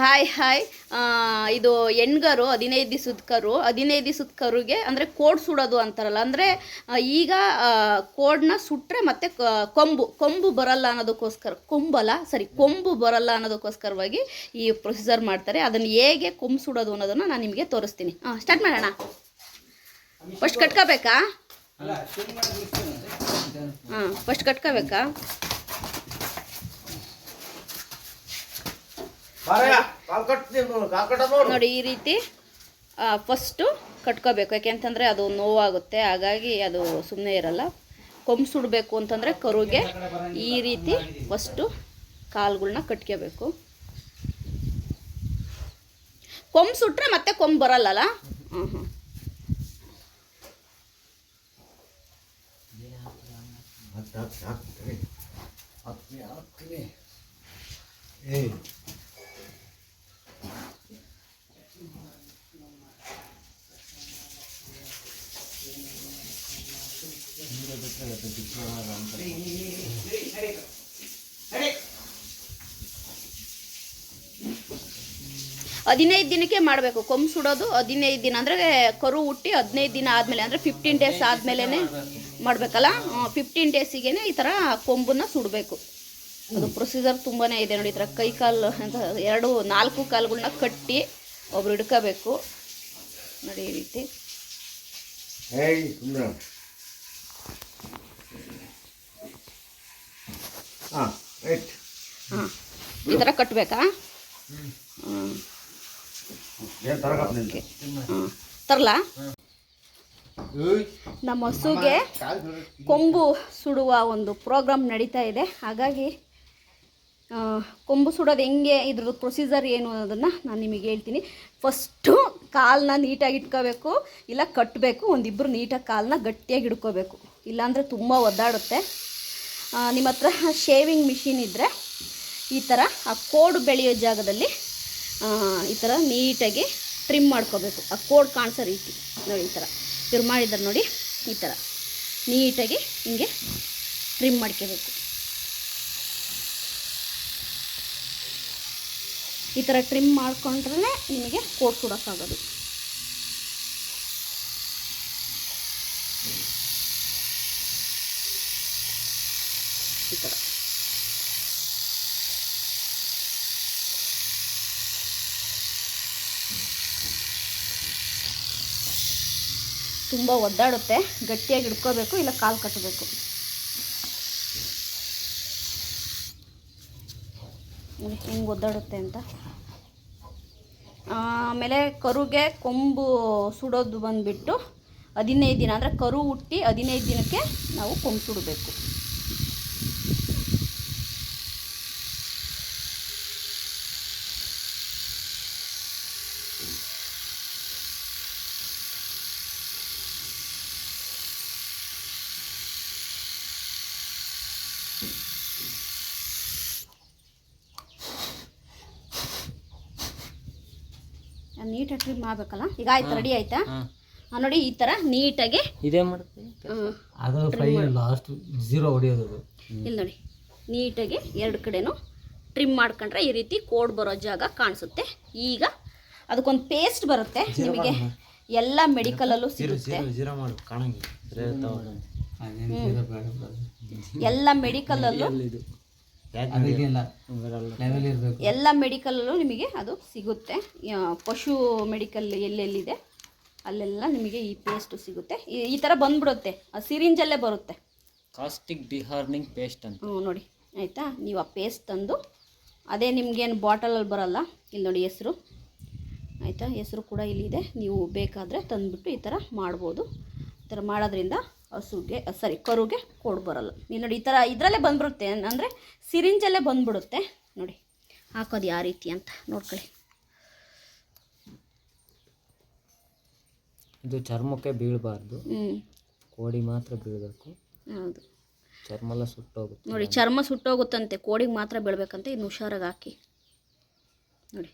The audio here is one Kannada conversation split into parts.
ಹಾಯ್ ಹಾಯ್ ಇದು ಹೆಣ್ಗರು ಹದಿನೈದು ದಿವಸದ ಕರು ಹದಿನೈದು ದಿವಸದ ಕರುಗೆ ಅಂದರೆ ಕೋಡ್ ಸುಡೋದು ಅಂತಾರಲ್ಲ. ಅಂದರೆ ಈಗ ಕೋಡ್ನ ಸುಟ್ಟರೆ ಮತ್ತೆ ಕೊಂಬು ಕೊಂಬು ಬರಲ್ಲ ಅನ್ನೋದಕ್ಕೋಸ್ಕರ ಕೊಂಬಲ್ಲ ಸರಿ ಕೊಂಬು ಬರಲ್ಲ ಅನ್ನೋದಕ್ಕೋಸ್ಕರವಾಗಿ ಈ ಪ್ರೊಸೀಜರ್ ಮಾಡ್ತಾರೆ. ಅದನ್ನು ಹೇಗೆ ಕೊಂಬು ಸುಡೋದು ಅನ್ನೋದನ್ನು ನಾನು ನಿಮಗೆ ತೋರಿಸ್ತೀನಿ. ಹಾಂ ಸ್ಟಾರ್ಟ್ ಮಾಡೋಣ. ಫಸ್ಟ್ ಕಟ್ಕೋಬೇಕಾ? ಹಾಂ ಫಸ್ಟ್ ಕಟ್ಕೋಬೇಕಾ? ನೋಡಿ ಈ ರೀತಿ ಫಸ್ಟು ಕಟ್ಕೋಬೇಕು. ಯಾಕೆಂತಂದರೆ ಅದು ನೋವಾಗುತ್ತೆ. ಹಾಗಾಗಿ ಅದು ಸುಮ್ಮನೆ ಇರಲ್ಲ. ಕೊಂಬು ಸುಡಬೇಕು ಅಂತಂದರೆ ಕರುಗೆ ಈ ರೀತಿ ಫಸ್ಟು ಕಾಲುಗಳ್ನ ಕಟ್ಕೋಬೇಕು. ಕೊಂಬು ಸುಟ್ರೆ ಮತ್ತೆ ಕೊಂಬು ಬರಲ್ಲಲ್ಲ? ಹ್ಞೂ ಹ್ಞೂ ಹದಿನೈದು ದಿನಕ್ಕೆ ಮಾಡಬೇಕು. ಕೊಂಬು ಸುಡೋದು ಹದಿನೈದು ದಿನ. ಅಂದರೆ ಕರು ಹುಟ್ಟಿ ಹದಿನೈದು ದಿನ ಆದಮೇಲೆ ಅಂದರೆ ಫಿಫ್ಟೀನ್ ಡೇಸ್ ಆದಮೇಲೆ ಮಾಡಬೇಕಲ್ಲ? ಫಿಫ್ಟೀನ್ ಡೇಸಿಗೆ ಈ ಥರ ಕೊಂಬನ್ನ ಸುಡಬೇಕು. ಅದು ಪ್ರೊಸೀಜರ್ ತುಂಬಾ ಇದೆ ನೋಡಿ ಈ ಥರ ಕೈ ಕಾಲು ಅಂತ ಎರಡು ನಾಲ್ಕು ಕಾಲುಗಳನ್ನ ಕಟ್ಟಿ ಒಬ್ರು ಹಿಡ್ಕೋಬೇಕು. ನೋಡಿ ಈ ರೀತಿ. ಹಾಂ ಈ ಥರ ಕಟ್ಟಬೇಕಾ ಹ್ಞೂ ಏನು ತರಗಪ್ಪ ನಿಂದು ಓಕೆ ಹಾಂ ತರಲಾ? ನಮ್ಮ ಹಸುಗೆ ಕೊಂಬು ಸುಡುವ ಒಂದು ಪ್ರೋಗ್ರಾಮ್ ನಡೀತಾ ಇದೆ. ಹಾಗಾಗಿ ಕೊಂಬು ಸುಡೋದು ಹೆಂಗೆ ಇದ್ರದ್ದು ಪ್ರೊಸೀಜರ್ ಏನು ಅನ್ನೋದನ್ನು ನಾನು ನಿಮಗೆ ಹೇಳ್ತೀನಿ. ಫಸ್ಟು ಕಾಲನ್ನ ನೀಟಾಗಿ ಇಟ್ಕೋಬೇಕು ಇಲ್ಲ ಕಟ್ಟಬೇಕು ಒಂದಿಬ್ಬರು ನೀಟಾಗಿ ಕಾಲನ್ನ ಗಟ್ಟಿಯಾಗಿ ಹಿಡ್ಕೋಬೇಕು. ಇಲ್ಲಾಂದರೆ ತುಂಬ ಒದ್ದಾಡುತ್ತೆ. ನಿಮ್ಮ ಹತ್ರ ಶೇವಿಂಗ್ ಮಿಷಿನ್ ಇದ್ದರೆ ಈ ಥರ ಆ ಕೋಡು ಬೆಳೆಯೋ ಜಾಗದಲ್ಲಿ ಈ ಥರ ನೀಟಾಗಿ ಟ್ರಿಮ್ ಮಾಡ್ಕೋಬೇಕು. ಆ ಕೋಡ್ ಕಾಣಿಸೋ ರೀತಿ. ನೋಡಿ ಈ ಥರ ಇವ್ರು ಮಾಡಿದ್ದಾರೆ ನೋಡಿ ಈ ಥರ ನೀಟಾಗಿ ಹಿಂಗೆ ಟ್ರಿಮ್ ಮಾಡ್ಕೋಬೇಕು. ಈ ಥರ ಟ್ರಿಮ್ ಮಾಡ್ಕೊಂಡ್ರೆ ನಿಮಗೆ ಕೋಡ್ ಸುಡೋಕ್ಕಾಗೋದು ಈ ಥರ ತುಂಬ ಒದ್ದಾಡುತ್ತೆ. ಗಟ್ಟಿಯಾಗಿ ಹಿಡ್ಕೋಬೇಕು, ಇಲ್ಲ ಕಾಲು ಕಟ್ಟಬೇಕು ಹಿಂಗೆ ಒದ್ದಾಡುತ್ತೆ ಅಂತ. ಆಮೇಲೆ ಕರುಗೆ ಕೊಂಬು ಸುಡೋದು ಬಂದುಬಿಟ್ಟು, ಹದಿನೈದು ದಿನ, ಅಂದರೆ ಕರು ಹುಟ್ಟಿ ಹದಿನೈದು ದಿನಕ್ಕೆ ನಾವು ಕೊಂಬು ಸುಡಬೇಕು. ನೀಟಾಗಿ ಟ್ರಿಮ್ ಮಾಡಬೇಕಲ್ಲ? ಈಗ ಆಯ್ತು ರೆಡಿ ಆಯ್ತಾ? ನೋಡಿ ಈ ಥರ ನೀಟಾಗಿ ಇದೇ. ಅದು ಫೈ ಲಾಸ್ಟ್ ಹೊಡಿಯೋದು ಇಲ್ಲಿ ನೋಡಿ ನೀಟಾಗಿ ಎರಡು ಕಡೆನೂ ಟ್ರಿಮ್ ಮಾಡ್ಕೊಂಡ್ರೆ ಈ ರೀತಿ ಕೋಡ್ ಬರೋ ಜಾಗ ಕಾಣಿಸುತ್ತೆ. ಈಗ ಅದಕ್ಕೊಂದು ಪೇಸ್ಟ್ ಬರುತ್ತೆ ನಿಮಗೆ ಎಲ್ಲ ಮೆಡಿಕಲಲ್ಲೂ ಸಿಗುತ್ತೆ. ಎಲ್ಲ ಮೆಡಿಕಲಲ್ಲೂ ಎಲ್ಲ ಮೆಡಿಕಲಲ್ಲೂ ನಿಮಗೆ ಅದು ಸಿಗುತ್ತೆ. ಪಶು ಮೆಡಿಕಲ್ ಎಲ್ಲೆಲ್ಲಿದೆ ಅಲ್ಲೆಲ್ಲ ನಿಮಗೆ ಈ ಪೇಸ್ಟು ಸಿಗುತ್ತೆ. ಈ- ಈ ಥರ ಬಂದ್ಬಿಡುತ್ತೆ. ಆ ಸಿರಿಂಜಲ್ಲೇ ಬರುತ್ತೆ. ಕಾಸ್ಟಿಕ್ ಡಿಹಾರ್ನಿಂಗ್ ಪೇಸ್ಟ್ ಅಂತ. ಹ್ಞೂ ನೋಡಿ. ಆಯಿತಾ? ನೀವು ಆ ಪೇಸ್ಟ್ ತಂದು ಅದೇ ನಿಮಗೇನು ಬಾಟಲಲ್ಲಿ ಬರಲ್ಲ. ಇಲ್ಲಿ ನೋಡಿ ಹೆಸರು. ಆಯಿತಾ? ಹೆಸರು ಕೂಡ ಇಲ್ಲಿದೆ. ನೀವು ಬೇಕಾದರೆ ತಂದುಬಿಟ್ಟು ಈ ಥರ ಮಾಡ್ಬೋದು. ಈ ಥರ ಮಾಡೋದ್ರಿಂದ ಹಸುಗೆ ಸಾರಿ ಕರುಗೆ ಕೊಡ್ ಬರಲ್ಲ. ಇಲ್ಲಿ ನೋಡಿ ಈ ಥರ ಇದರಲ್ಲೇ ಬಂದ್ಬಿಡುತ್ತೆ ಅಂದರೆ ಸಿರಿಂಜಲ್ಲೇ ಬಂದ್ಬಿಡುತ್ತೆ. ನೋಡಿ ಹಾಕೋದು ಯಾವ ರೀತಿ ಅಂತ ನೋಡ್ಕೊಳ್ಳಿ. ಇದು ಚರ್ಮಕ್ಕೆ ಬೀಳಬಾರ್ದು. ಕೋಡಿ ಮಾತ್ರ ಬೀಳಬೇಕು. ಹೌದು. ಚರ್ಮ ಎಲ್ಲ ಸುಟ್ಟೋಗುತ್ತೆ. ನೋಡಿ ಚರ್ಮ ಸುಟ್ಟೋಗುತ್ತಂತೆ ಕೋಡಿಗೆ ಮಾತ್ರ ಬೀಳ್ಬೇಕಂತೆ ಇನ್ನು ಹುಷಾರಾಗಿ ಹಾಕಿ. ನೋಡಿ.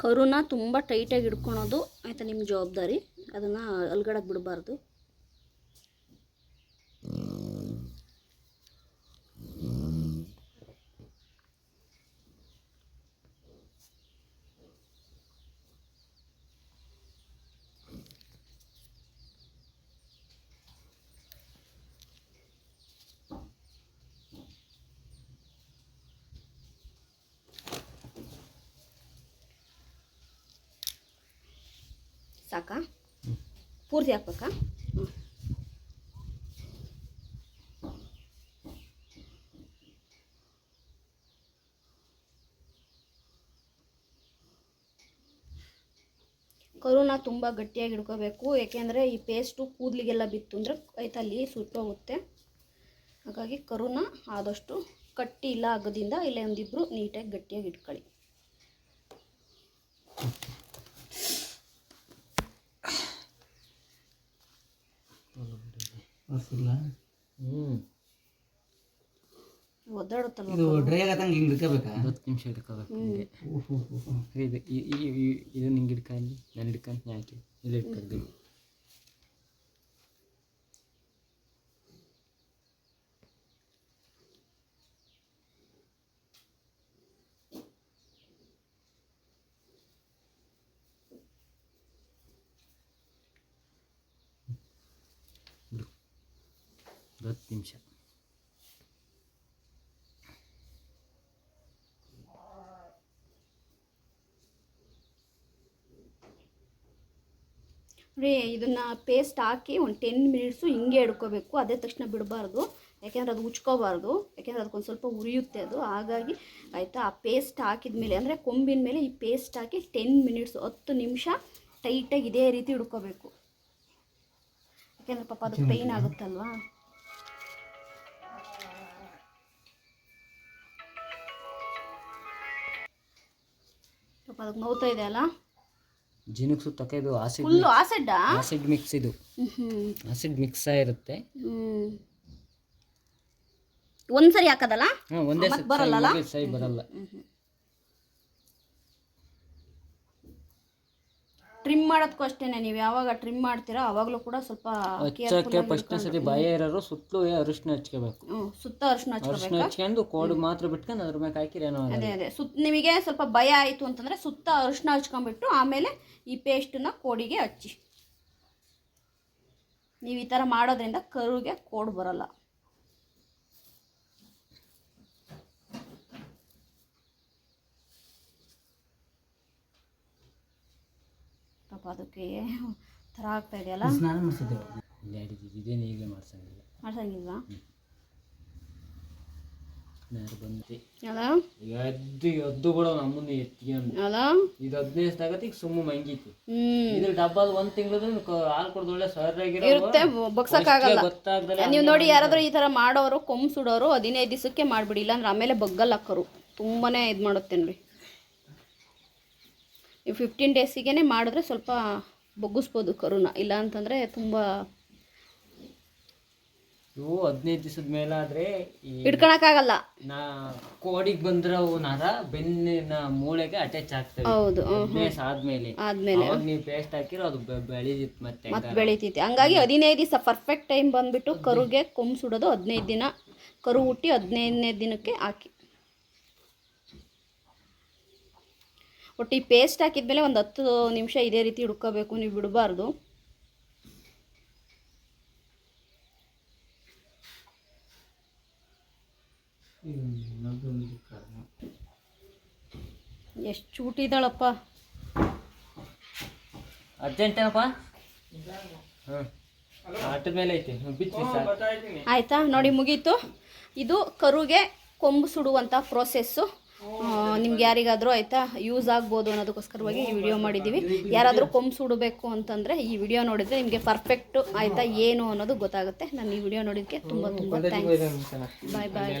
ಕರುನ ತುಂಬ ಟೈಟಾಗಿ ಹಿಡ್ಕೊಳೋದು ಆಯಿತಾ ನಿಮ್ಮ ಜವಾಬ್ದಾರಿ? ಅದನ್ನು ಅಲ್ಗಡಕ್ಕೆ ಬಿಡಬಾರ್ದು. ಸಾಕಾ? ಪೂರ್ತಿ ಹಾಕ್ಬೇಕಾ? ಕರುನ ತುಂಬ ಗಟ್ಟಿಯಾಗಿ ಹಿಡ್ಕೋಬೇಕು, ಏಕೆಂದರೆ ಈ ಪೇಸ್ಟು ಕೂದಲಿಗೆಲ್ಲ ಬಿತ್ತು ಅಂದರೆ ಕೈತಲ್ಲಿ ಸುಟ್ಟೋಗುತ್ತೆ. ಹಾಗಾಗಿ ಕರುನ ಆದಷ್ಟು ಕಟ್ಟಿ ಇಲ್ಲ ಆಗೋದಿಂದ ಇಲ್ಲೇ ಒಂದಿಬ್ಬರು ನೀಟಾಗಿ ಗಟ್ಟಿಯಾಗಿ ಇಟ್ಕೊಳ್ಳಿ. ಹೊರ್ಸಿಲ್ಲ ಹ್ಞೂ ಇದು ಡ್ರೈ ಆಗತ್ತಂಗೆ ಹಿಂಗೆ ಹಿಡ್ಕೋಬೇಕಾ ಹತ್ತು ನಿಮಿಷ ಹಿಡ್ಕೋಬೇಕು ಹಿಂಗೆ. ಇದು ಇದನ್ನ ಹಿಂಗೆ ಹಿಡ್ಕೊಂಡು ನಾನು ಹಿಡ್ಕೊಂಡು ಹಾಕಿ ಇಲ್ಲಿ ಹತ್ತು ನಿಮಿಷ. ನೋಡಿ ಇದನ್ನು ಪೇಸ್ಟ್ ಹಾಕಿ ಒಂದು ಟೆನ್ ಮಿನಿಟ್ಸು ಹಿಂಗೆ ಹಿಡ್ಕೋಬೇಕು ಅದೇ ತಕ್ಷಣ ಬಿಡಬಾರ್ದು. ಯಾಕೆಂದರೆ ಅದು ಉಚ್ಕೋಬಾರ್ದು. ಯಾಕೆಂದರೆ ಅದಕ್ಕೊಂದು ಸ್ವಲ್ಪ ಉರಿಯುತ್ತೆ ಅದು. ಹಾಗಾಗಿ ಆಯಿತಾ ಆ ಪೇಸ್ಟ್ ಹಾಕಿದ ಮೇಲೆ ಅಂದರೆ ಕೊಂಬಿನ ಮೇಲೆ ಈ ಪೇಸ್ಟ್ ಹಾಕಿ ಟೆನ್ ಮಿನಿಟ್ಸ್ ಹತ್ತು ನಿಮಿಷ ಟೈಟಾಗಿ ಇದೇ ರೀತಿ ಹಿಡ್ಕೋಬೇಕು ಯಾಕೆಂದ್ರೆ ಪಾಪ ಅದು ಪೈನ್ ಆಗುತ್ತಲ್ವಾ? ಅದಕ್ಕೆ ನೋವ್ತಾ ಇದೆ ಅಲ್ಲ? ಜಿನಕ್ ಸುತ್ತಕ್ಕೆ ಇದು ಆಸಿಡ್ ಫುಲ್ಲು ಆಸಿಡ್ಡಾ? ಆಸಿಡ್ ಮಿಕ್ಸ್ ಇದು. ಆಸಿಡ್ ಮಿಕ್ಸ್ ಆಗಿರುತ್ತೆ ಒಂದ್ಸರಿ ಹಾಕದಲ್ಲ? ಹಾಂ ಒಂದೇ ಸರಿ ಬರಲ್ಲ. ಟ್ರಿಮ್ ಮಾಡೋದಕ್ಕೂ ಅಷ್ಟೇನೆ ನೀವು ಯಾವಾಗ ಟ್ರಿಮ್ ಮಾಡ್ತೀರಾ ಅವಾಗಲೂ ಕೂಡ ಸ್ವಲ್ಪ ಹಚ್ಚಕ್ಕೆ ಫಸ್ಟ್ನೇ ಸತಿ ಭಯ ಇರೋರು ಸುತ್ತಲೂ ಅರಿಶಿನ ಹಚ್ಕೋಬೇಕು. ಹ್ಞೂ ಸುತ್ತ ಅರಿಶಿನ ಅರಿಶಿನ ಹಚ್ಕೋಬೇಕು ಹಚ್ಕೊಂಡು ಕೋಡು ಮಾತ್ರ ಬಿಟ್ಕೊಂಡು ಅದ್ರ ಮೇಲೆ ಹಾಕಿರಿ ಏನೋ. ಅದೇ ಅದೇ. ಸುತ್ತ ನಿಮಗೆ ಸ್ವಲ್ಪ ಭಯ ಆಯಿತು ಅಂತಂದರೆ ಸುತ್ತ ಅರಿಶಿನ ಹಚ್ಕೊಂಡ್ಬಿಟ್ಟು ಆಮೇಲೆ ಈ ಪೇಸ್ಟನ್ನ ಕೋಡಿಗೆ ಹಚ್ಚಿ. ನೀವು ಈ ಥರ ಮಾಡೋದ್ರಿಂದ ಕರುಗೆ ಕೋಡ್ ಬರಲ್ಲ. ಅದಕ್ಕೆ ಥರ ಆಗ್ತಾ ಇದೆಯಲ್ಲ? ಸ್ನಾನ ಮಾಡಿಸಿದ್ದೇವೆ ಡ್ಯಾಡಿ ಇದೇನು ಈಗಲೇ ಮಾಡ್ಸಂಗಿಲ್ಲ. ಮಾಡ್ಸಂಗಿಲ್ವಾ? ಯಾರು ಬಂದು ಅಲ್ಲ ಎದ್ದು ಎದ್ದು ನಮ್ಮ ನಮ್ಮನ್ನ ಎತ್ಕೊಂಡು ಅಲ್ಲ ಇದು ಹದಿನೈದು ಆಗತ್ತೆ ಈಗ ಸುಮ್ಮ ಮಂಗೀತಿ. ಹ್ಮ್. ಇದು ಡಬ್ಬಲ್ ಒಂದ್ ತಿಂಗಳು ಹಾಲು ಕುಡ್ದು ಒಳ್ಳೆ ಇರುತ್ತೆ ಬಗ್ಸಕ್ಕಾಗಲ್ಲ ಗೊತ್ತಾಗ್ದಲ್ಲ ನೀವು ನೋಡಿ ಯಾರಾದ್ರೂ ಈ ತರ ಮಾಡೋರು ಕೊಂಬ್ ಸುಡೋರು ಹದಿನೈದು ದಿವಸಕ್ಕೆ ಮಾಡಿಬಿಡಿ ಇಲ್ಲಾಂದ್ರೆ ಆಮೇಲೆ ಬಗ್ಗಲ್ಲ ಹಾಕೋರು ತುಂಬಾನೇ ಇದು ಮಾಡುತ್ತೆ ನೋಡಿ. ನೀವು ಫಿಫ್ಟೀನ್ ಡೇಸಿಗೆ ಮಾಡಿದ್ರೆ ಸ್ವಲ್ಪ ಬಗ್ಗಿಸ್ಬೋದು ಕರುನ. ಇಲ್ಲ ಅಂತಂದರೆ ತುಂಬ ಇವು ಹದಿನೈದು ದಿವಸದ ಮೇಲಾದ್ರೆ ಹಿಡ್ಕೊಳಕ್ಕಾಗಲ್ಲ. ನಾ ಕೋಡಿಗೆ ಬಂದ್ರೆ ನರ ಬೆನ್ನಿನ ಮೂಳೆಗೆ ಅಟ್ಯಾಚ್ ಆಗ್ತದೆ ಹೌದು ಆದ್ಮೇಲೆ ಹದಿನೈದು ಆದ್ಮೇಲೆ. ಆದಮೇಲೆ. ನೀವು ಪೇಸ್ಟ್ ಹಾಕಿರೋ ಅದು ಬೆಳೀತಿತ್ತು ಮತ್ತೆ ಮತ್ತೆ ಬೆಳಿತೈತಿ ಹಂಗಾಗಿ ಹದಿನೈದು ದಿವಸ ಪರ್ಫೆಕ್ಟ್ ಟೈಮ್ ಬಂದ್ಬಿಟ್ಟು ಕರುಗೆ ಕೊಂಬ್ ಸುಡೋದು ಹದಿನೈದು ದಿನ. ಕರು ಹುಟ್ಟಿ ಹದಿನೈದನೇ ದಿನಕ್ಕೆ ಹಾಕಿ. ಒಟ್ಟು ಈ ಪೇಸ್ಟ್ ಹಾಕಿದ್ಮೇಲೆ ಒಂದು ಹತ್ತು ನಿಮಿಷ ಇದೇ ರೀತಿ ಹುಡ್ಕೋಬೇಕು ನೀವು ಬಿಡಬಾರ್ದು. ಎಷ್ಟು ಚೂಟಿದ್ದಾಳಪ್ಪ ಇದ್ದಾಳಪ್ಪ. ಅರ್ಜೆಂಟೇನಪ್ಪ ಆಯಿತಾ? ನೋಡಿ ಮುಗೀತು. ಇದು ಕರುಗೆ ಕೊಂಬು ಸುಡುವಂಥ ಪ್ರೋಸೆಸ್ಸು ನಿಮ್ಗೆ ಯಾರಿಗಾದರೂ ಆಯಿತಾ ಯೂಸ್ ಆಗ್ಬೋದು ಅನ್ನೋದಕ್ಕೋಸ್ಕರವಾಗಿ ಈ ವಿಡಿಯೋ ಮಾಡಿದ್ದೀವಿ ಯಾರಾದರೂ ಕೊಂಬು ಸುಡಬೇಕು ಅಂತಂದರೆ ಈ ವಿಡಿಯೋ ನೋಡಿದರೆ ನಿಮಗೆ ಪರ್ಫೆಕ್ಟು ಆಯಿತಾ ಏನು ಅನ್ನೋದು ಗೊತ್ತಾಗುತ್ತೆ ನಾನು ಈ ವಿಡಿಯೋ ನೋಡಿದ್ದಕ್ಕೆ ತುಂಬ ತುಂಬ ಥ್ಯಾಂಕ್ಸ್ ಬಾಯ್ ಬಾಯ್